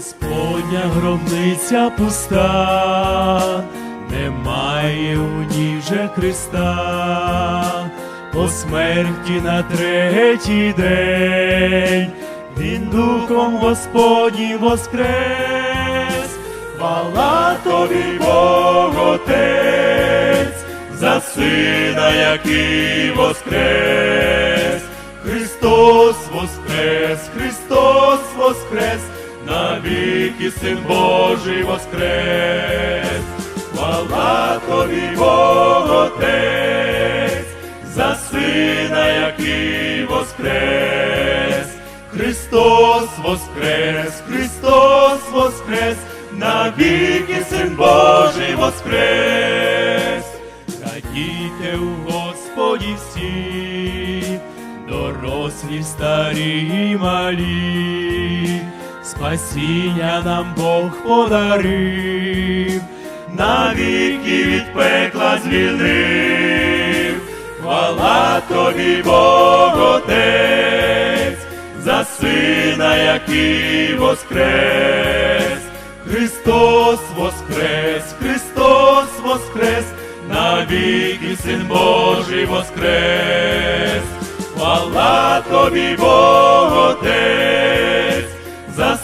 Синя гробниця пуста, немає у ній вже Христа, по смерті на третій день, Він духом Господнім воскрес, хвала тобі, Бог Отець, за сина, який воскрес, Христос воскрес, Христос воскрес, навіки Син Божий воскрес, хвала тобі, Бог Отець, за сина, який воскрес, Христос воскрес, Христос воскрес, навіки Син Божий воскрес. Радійте у Господі всі, дорослі, старі і малі, спасіння нам Бог подарив, навіки від пекла звільнив, хвала тобі, Бог Отець, за сина, який воскрес, Христос воскрес, Христос воскрес, навіки Син Божий воскрес, хвала тобі, Бог Отець,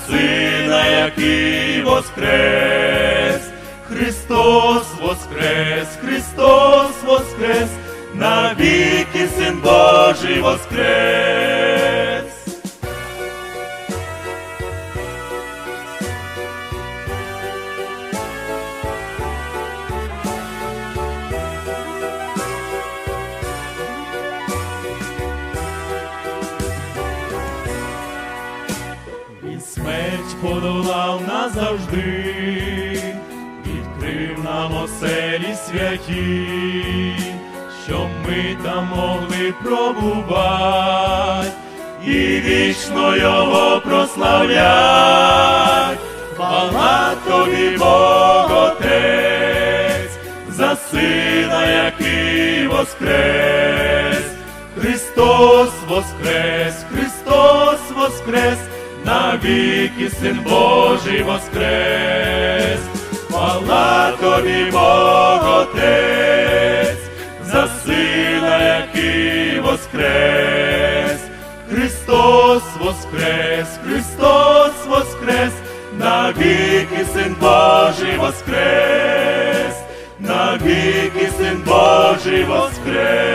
сина, який воскрес, Христос воскрес, Христос воскрес, навіки Син Божий воскрес. Смерть подолав назавжди, відкрив нам оселі святі, щоб ми там могли пробувати і вічно його прославлять. Хвала тобі, за сина, який воскрес. Христос воскрес, Христос воскрес, навіки Син Божий воскрес, хвала тобі, Бог Отець, за сина, який воскрес, Христос воскрес, Христос воскрес, навіки Син Божий воскрес, навіки Син Божий воскрес.